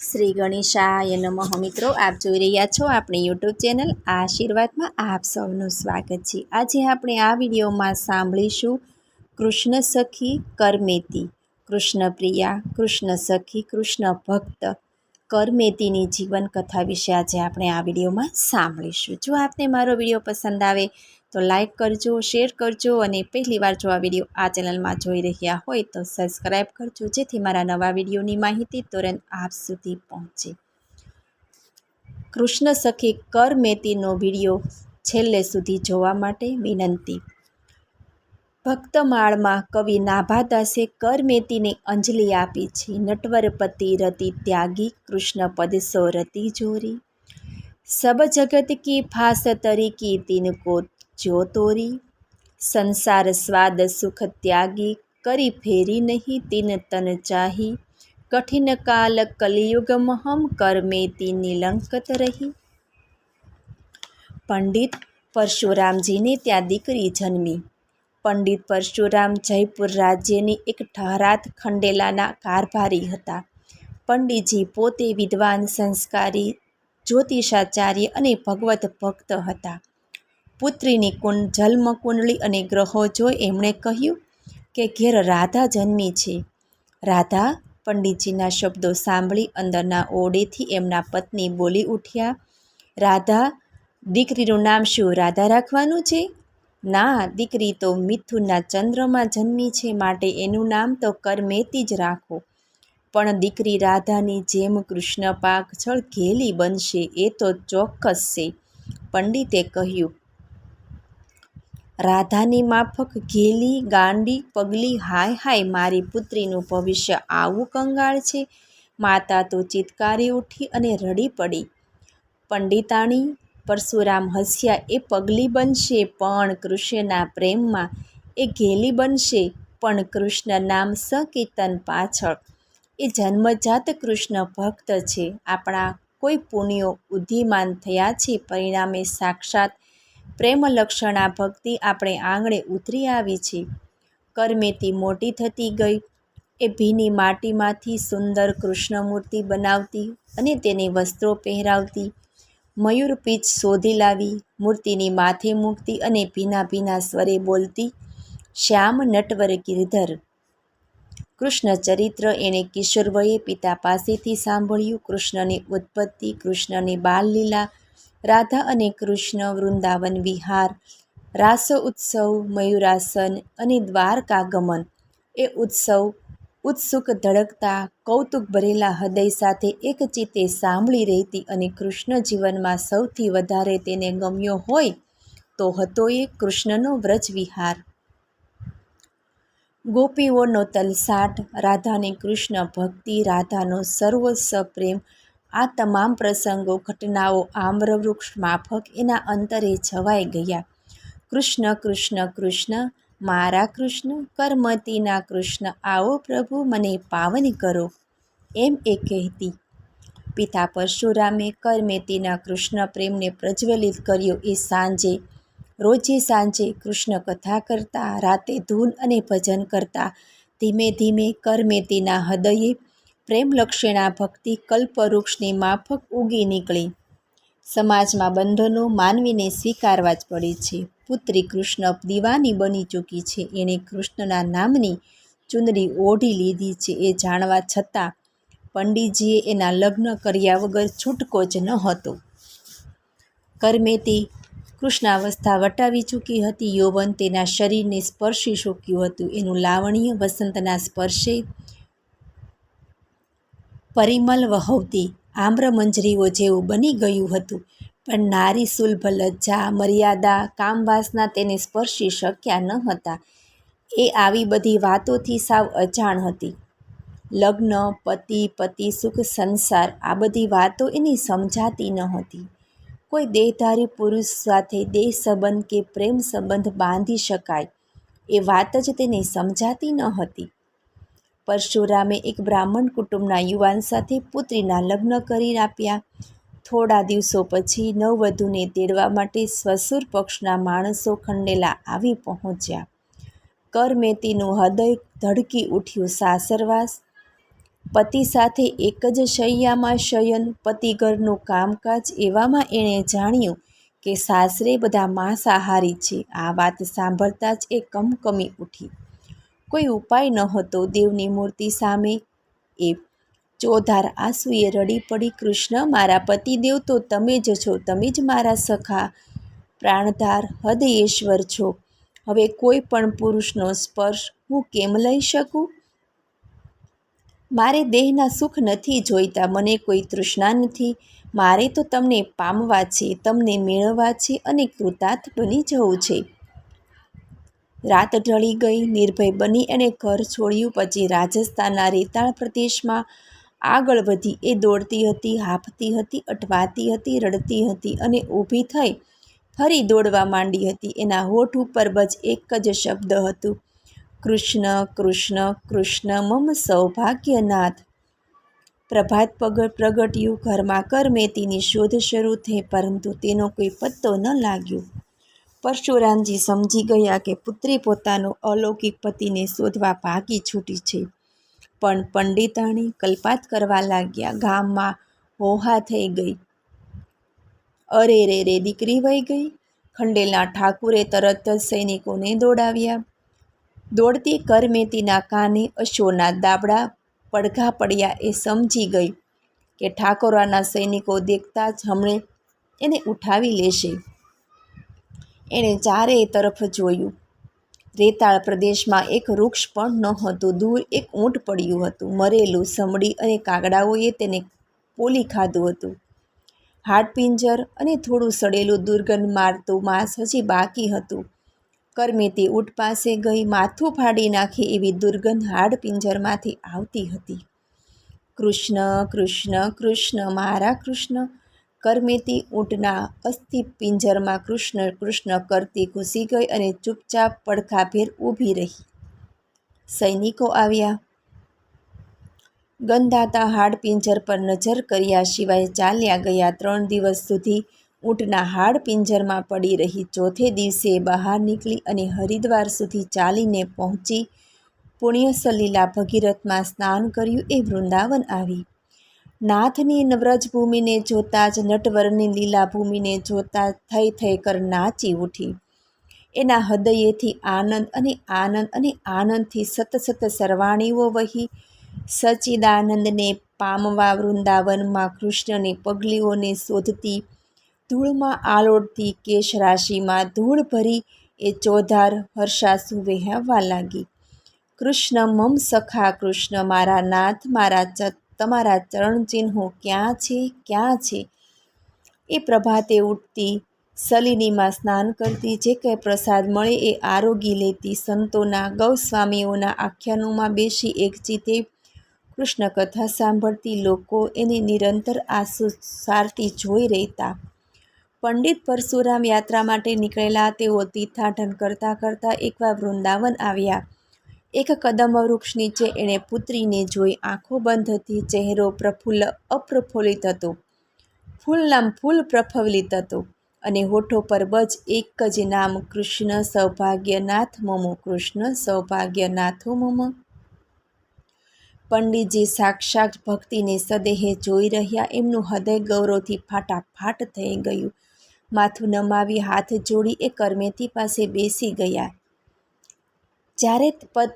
શ્રી ગણેશાય નમઃ. મિત્રો, આપ જોઈ રહ્યા છો આપણી યુટ્યુબ ચેનલ આશીર્વાદમાં આપ સૌનું સ્વાગત છે. આજે આપણે આ વિડીયોમાં સાંભળીશું કૃષ્ણ સખી કરમેતી. કૃષ્ણ પ્રિયા, કૃષ્ણ સખી, કૃષ્ણ ભક્ત કરમેતીની જીવન કથા વિશે આજે આપણે આ વિડીયોમાં સાંભળીશું. જો આપને મારો વીડિયો પસંદ આવે તો લાઈક કરજો શેર કરજો અને પહેલીવાર જો આ વીડિયો આ ચેનલમાં જોઈ રહ્યા હોય તો સબસ્ક્રાઈબ કરજો, જેથી મારા નવા વિડીયોની માહિતી તુરંત આપ સુધી પહોંચે. કૃષ્ણ સખી કર મેતીનો વીડિયો છેલ્લે સુધી જોવા માટે વિનંતી. ભક્તમાળમાં કવિ નાભાદાસે કરમેતીને અંજલિ આપી છે. નટવરપતિ રતિ ત્યાગી, કૃષ્ણ પદસો રતિ જોરી. સબ જગત કી ફાસ તરીકી તિनको જો તોરી, સંસાર સ્વાદ સુખ ત્યાગી, કરી ફેરી નહીં તિન તન ચાહી. કઠિન કાલ કલિયુગ મહમ કરમેતી નિલંકત રહી. પંડિત પરશુરામજીને ત્યાં દીકરી જન્મી. પંડિત પરશુરામ જયપુર રાજ્યની એક ઠહરાત ખંડેલાના કારભારી હતા. પંડિતજી પોતે વિદ્વાન સંસ્કારી, જ્યોતિષાચાર્ય અને ભગવત ભક્ત હતા. પુત્રીની કુંડ જન્મ કુંડળી અને ગ્રહો જોઈ એમણે કહ્યું કે ઘેર રાધા જન્મી છે. રાધા પંડિતજીના શબ્દો સાંભળી અંદરના ઓડેથી એમના પત્ની બોલી ઉઠ્યા, રાધા, દીકરીનું નામ શું રાધા રાખવાનું છે? ના, દીકરી તો મિથુનના ચંદ્રમાં જન્મી છે, માટે એનું નામ તો કરમેતી જ રાખો. પણ દીકરી રાધાની જેમ કૃષ્ણ પાછળ ઘેલી બનશે, એ તો ચોક્કસ છે. પંડિતે કહ્યું રાધાની માફક ઘેલી, ગાંડી, પગલી, હાય હાય, મારી પુત્રીનું ભવિષ્ય આવું કંગાળ છે? માતા તો ચિત્કારી ઉઠી અને રડી પડી. પંડિતાણી, પરશુરામ હસ્યા, એ પગલી બનશે, પણ કૃષ્ણના પ્રેમમાં એ ઘેલી બનશે, પણ કૃષ્ણ નામ સકીર્તન પાછળ. એ જન્મજાત કૃષ્ણ ભક્ત છે. આપણા કોઈ પુણ્યો ઉદ્ધિમાન થયા છે, પરિણામે સાક્ષાત પ્રેમલક્ષણા ભક્તિ આપણે આંગણે ઉતરી આવી છે. કરમેતી મોટી થતી ગઈ. એ ભીની માટીમાંથી સુંદર કૃષ્ણમૂર્તિ બનાવતી અને તેને વસ્ત્રો પહેરાવતી. મયુર પીચ શોધી લાવી, મૂર્તિની માથે મૂકતી અને ભીના ભીના સ્વરે બોલતી, શ્યામ નટવર ગિરધર. કૃષ્ણ ચરિત્ર એણે કિશોરવયે પિતા પાસેથી સાંભળ્યું. કૃષ્ણની ઉત્પત્તિ, કૃષ્ણની બાલલીલા રાધા અને કૃષ્ણ વૃંદાવન વિહાર, રાસો ઉત્સવ, મયુરાસન અને દ્વારકાગમન એ ઉત્સવ ઉત્સુક ધડકતા, કૌતુક ભરેલા હૃદય સાથે એક ચિત્તે સાંભળી રહેતી અને કૃષ્ણ જીવનમાં સૌથી વધારે તેને ગમ્યો હોય તો હતો એ કૃષ્ણનો વ્રજ વિહાર. ગોપીઓનો તલસાટ, રાધાને કૃષ્ણ ભક્તિ, રાધાનો સર્વસ્વ પ્રેમ આ તમામ પ્રસંગો, ઘટનાઓ આમ્રવૃક્ષ માફક એના અંતરે છવાઈ ગયા. કૃષ્ણ કૃષ્ણ કૃષ્ણ, મારા કૃષ્ણ, કરમતીના કૃષ્ણ, આવો પ્રભુ મને પાવન કરો, એમ એ કહેતી. પિતા પરશુરામે કરમેતીના કૃષ્ણ પ્રેમને પ્રજ્વલિત કર્યો એ સાંજે. રોજે સાંજે કૃષ્ણ કથા કરતા, રાતે ધૂન અને ભજન કરતા, ધીમે ધીમે કરમેતીના હૃદયે પ્રેમલક્ષણા ભક્તિ કલ્પવૃક્ષની માફક ઉગી નીકળી. સમાજમાં બંધનો માનવીને સ્વીકારવા જ પડે છે. પુત્રી કૃષ્ણ દીવાની બની ચૂકી છે. એણે કૃષ્ણના નામની ચુંદડી ઓઢી લીધી છે. એ જાણવા છતાં પંડિતજીએ એના લગ્ન કર્યા વગર છૂટકો જ ન હતો. કરમેતી કૃષ્ણાવસ્થા વટાવી ચૂકી હતી. યૌવન તેના શરીરને સ્પર્શી ચૂક્યું હતું. એનું લાવણ્ય વસંતના સ્પર્શે પરિમલ વહવતી આમ્રમંજરીઓ જેવું બની ગયું હતું. પણ નારી સુલભ લજ્જા, મર્યાદા, કામવાસના તેને સ્પર્શી શક્યા ન હતા. એ આવી બધી વાતોથી સાવ અજાણ હતી. લગ્ન, પતિ પતિ, સુખ, સંસાર આ બધી વાતો એની સમજાતી ન હતી. કોઈ દેહધારી પુરુષ સાથે દેહ સંબંધ કે પ્રેમ સંબંધ બાંધી શકાય એ વાત જ તેને સમજાતી ન હતી. પરશુરામે એક બ્રાહ્મણ કુટુંબના યુવાન સાથે પુત્રીના લગ્ન કરી આપ્યા. થોડા દિવસો પછી નવવધૂને તેડવા માટે સ્વસુર પક્ષના માણસો ખંડેલા આવી પહોંચ્યા. કરમેતીનું હૃદય ધડકી ઉઠ્યું સાસરવાસ. પતિ સાથે એક જ શૈયામાં શયન પતિ ઘરનું કામકાજ એવામાં એણે જાણ્યું કે સાસરે બધા માંસાહારી છે. આ વાત સાંભળતા જ એ કમકમી ઉઠી. કોઈ ઉપાય નહોતો દેવની મૂર્તિ સામે એ ચોધાર આંસુએ રડી પડી, કૃષ્ણ, મારા પતિદેવ તો તમે જ છો. તમે જ મારા સખા પ્રાણધાર હૃદયેશ્વર છો. હવે કોઈ પણ પુરુષનો સ્પર્શ હું કેમ લઈ શકું? મારે દેહના સુખ નથી જોઈતા. મને કોઈ તૃષ્ણા નથી. મારે તો તમને પામવા છે, તમને મેળવવા છે અને કૃતાર્થ બની જવું છે. રાત ઢળી ગઈ, નિર્ભય બની એણે ઘર છોડ્યું પછી રાજસ્થાનના રેતાળ પ્રદેશમાં આગળ વધી એ દોડતી હતી, હાંફતી હતી, અટવાતી હતી, રડતી હતી અને ઊભી થઈ ફરી દોડવા માંડી હતી. એના હોઠ ઉપર બજ એક જ શબ્દ હતું, કૃષ્ણ કૃષ્ણ કૃષ્ણ, મમ સૌભાગ્યનાથ. પ્રભાત પગ પ્રગટ્યું, ઘરમાં કરમેતીની શોધ શરૂ થઈ, પરંતુ તેનો કોઈ પત્તો ન લાગ્યો. પરશુરામજી સમજી ગયા કે પુત્રી પોતાનો અલૌકિક પતિને શોધવા ભાગી છૂટી છે. પણ પંડિતાણી કલ્પાત કરવા લાગ્યા, ગામમાં હોહા થઈ ગઈ. અરે રે રે, દીકરી વહી ગઈ? ખંડેલના ઠાકુરે તરત જ સૈનિકોને દોડાવ્યા. દોડતી કરમેતીના કાને અશ્વના દાબડા પડઘા પડ્યા એ સમજી ગઈ કે ઠાકોરાના સૈનિકો દેખતા જ હમણે એને ઉઠાવી લેશે. એણે ચારેય તરફ જોયું. રેતાળ પ્રદેશમાં એક વૃક્ષ પણ નહોતું. દૂર એક ઊંટ પડ્યું હતું. મરેલું સમડી અને કાગડાઓએ તેને પોલી ખાધું હતું. હાડપિંજર અને થોડું સડેલું દુર્ગંધ મારતું માંસ હજી બાકી હતું. કરમેતી ઊંટ પાસે ગઈ માથું ફાડી નાખે એવી દુર્ગંધ હાડપિંજરમાંથી આવતી હતી. કૃષ્ણ કૃષ્ણ કૃષ્ણ, મારા કૃષ્ણ કરમેતી ઊંટના અસ્થિ પિંજરમાં કૃષ્ણ કૃષ્ણ કરતી ઘૂસી ગઈ અને ચૂપચાપ પડખાભેર ઊભી રહી. સૈનિકો આવ્યા. ગંધાતા હાડપિંજર પર નજર કર્યા સિવાય ચાલ્યા ગયા ત્રણ દિવસ સુધી ઊંટના હાડપિંજરમાં પડી રહી. ચોથે દિવસે બહાર નીકળી અને હરિદ્વાર સુધી ચાલીને પહોંચી પુણ્યસલીલા ભગીરથમાં સ્નાન કર્યું એ વૃંદાવન આવી. નાથની વ્રજભૂમિને જોતાં જ નટવરની લીલા ભૂમિને જોતાં થઈ થઈ કર નાચી ઉઠી. એના હૃદયેથી આનંદ અને આનંદ અને આનંદથી સત સત સરવાણીઓ વહી. સચિદાનંદને પામવા વૃંદાવનમાં કૃષ્ણની પગલીઓને શોધતી, ધૂળમાં આલોડતી કેશરાશિમાં ધૂળ ભરી એ ચોધાર હર્ષાસુ વહેવા લાગી. કૃષ્ણ મમ સખા કૃષ્ણ, મારા નાથ, મારા તમારા ચરણચિહ્નો ક્યાં છે ક્યાં છે? એ પ્રભાતે ઉઠતી સલિનીમાં સ્નાન કરતી, જે કંઈ પ્રસાદ મળે એ આરોગી લેતી, સંતોના, ગૌસ્વામીઓના આખ્યાનોમાં બેસી એક જીતે કૃષ્ણ કથા સાંભળતી, લોકો એને નિરંતર આંસુ સારતી જોઈ રહેતા. પંડિત પરશુરામ યાત્રા માટે નીકળેલા, તેઓ તીર્થાટન કરતાં કરતાં એકવાર વૃંદાવન આવ્યા. એક કદમ વૃક્ષ નીચે એણે પુત્રીને જોઈ આંખો બંધ હતી, ચહેરો પ્રફુલ્લ અપ્રફુલ્લિત હતો. ફૂલનામ ફૂલ પ્રફુલ્લિત હતો અને હોઠો પર બજ એક જ નામ, કૃષ્ણ સૌભાગ્યનાથ મમો, કૃષ્ણ સૌભાગ્યનાથો મમ. પંડિતજી સાક્ષાત ભક્તિને સદેહે જોઈ રહ્યા, એમનું હૃદય ગૌરવથી ફાટાફાટ થઈ ગયું. માથું નમાવી હાથ જોડી એ કરમેતી પાસે બેસી ગયા. જ્યારે પદ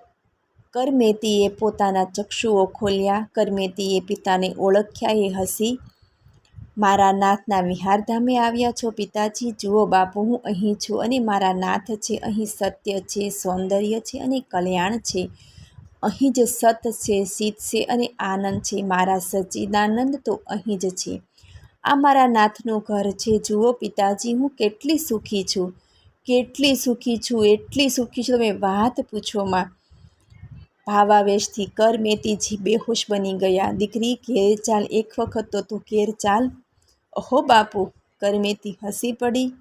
કરમેતીએ પોતાના ચક્ષુઓ ખોલ્યા, કરમેતીએ પિતાને ઓળખ્યા એ હસી, મારા નાથના વિહારધામે આવ્યા છો પિતાજી, જુઓ બાપુ, હું અહીં છું અને મારા નાથ છે, અહીં સત્ય છે, સૌંદર્ય છે અને કલ્યાણ છે. અહીં જ સત છે, શીત છે અને આનંદ છે. મારા સચિદાનંદ તો અહીં જ છે. આ મારા નાથનું ઘર છે. જુઓ પિતાજી, હું કેટલી સુખી છું. કેટલી સુખી છું, એટલી સુખી છું. તમે વાત પૂછોમાં ભાવાવેશથી કર મેતીજી બેહોશ બની ગયા. દીકરી, ઘેર ચાલ. એક વખત તો તું ઘેર ચાલ. અહો બાપુ કરમેતી હસી પડી.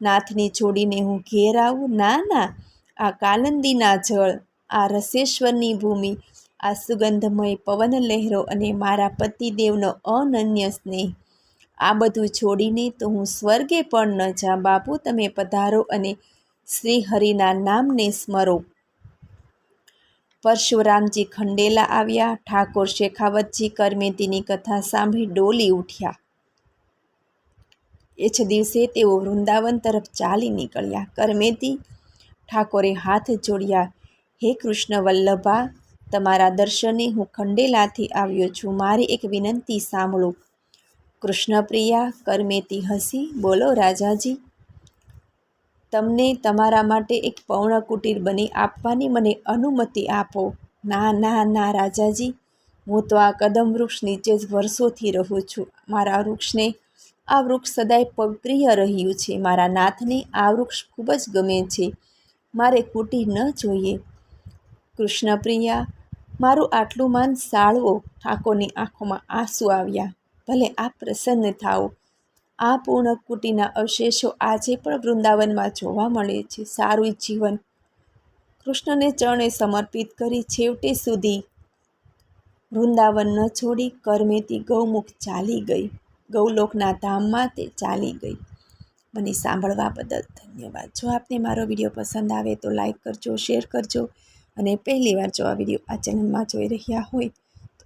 નાથની છોડીને હું ઘેર આવું? ના ના. આ કાલંદીના જળ, આ રસેશ્વરની ભૂમિ, આ સુગંધમય પવન લહેરો અને મારા પતિદેવનો અનન્ય સ્નેહ. આ બધું છોડીને તો હું સ્વર્ગે પણ ન જા બાપુ. તમે પધારો અને શ્રી હરિના નામને સ્મરો. પરશુરામજી ખંડેલા આવ્યા. ઠાકોર શેખાવતજી કરમેતીની કથા સાંભળી ડોલી ઉઠ્યા. એ જ દિવસે તેઓ વૃંદાવન તરફ ચાલી નીકળ્યા. કરમેતી ઠાકોરે હાથ જોડ્યા, હે કૃષ્ણ વલ્લભા તમારા દર્શને હું ખંડેલાથી આવ્યો છું. મારી એક વિનંતી સાંભળો. કૃષ્ણપ્રિયા, કરમેતી હસી, બોલો રાજાજી. તમને તમારા માટે એક પૌણ કુટીર બની આપવાની મને અનુમતિ આપો. ના ના ના, રાજાજી. હું તો આ કદમ વૃક્ષ નીચે જ વર્ષોથી રહું છું. મારા વૃક્ષને, આ વૃક્ષ સદાય પ્રિય રહ્યું છે. મારા નાથને આ વૃક્ષ ખૂબ જ ગમે છે. મારે કુટીર ન જોઈએ. કૃષ્ણપ્રિયા, મારું આટલું માન સાળવો. ઠાકોરની આંખોમાં આંસુ આવ્યા. ભલે આપ પ્રસન્ન થાઓ. આ પૂર્ણ કુટીના અવશેષો આજે પણ વૃંદાવનમાં જોવા મળે છે. સારું જીવન. કૃષ્ણને ચરણે સમર્પિત કરી છેવટે સુધી વૃંદાવન ન છોડી કરમેતી ગૌમુખ ચાલી ગઈ. ગૌલોકના ધામમાં તે ચાલી ગઈ. મને સાંભળવા બદલ ધન્યવાદ. જો આપને મારો વીડિયો પસંદ આવે તો લાઈક કરજો, શેર કરજો અને પહેલીવાર જો આ વીડિયો આ ચેનલમાં જોઈ રહ્યા હોય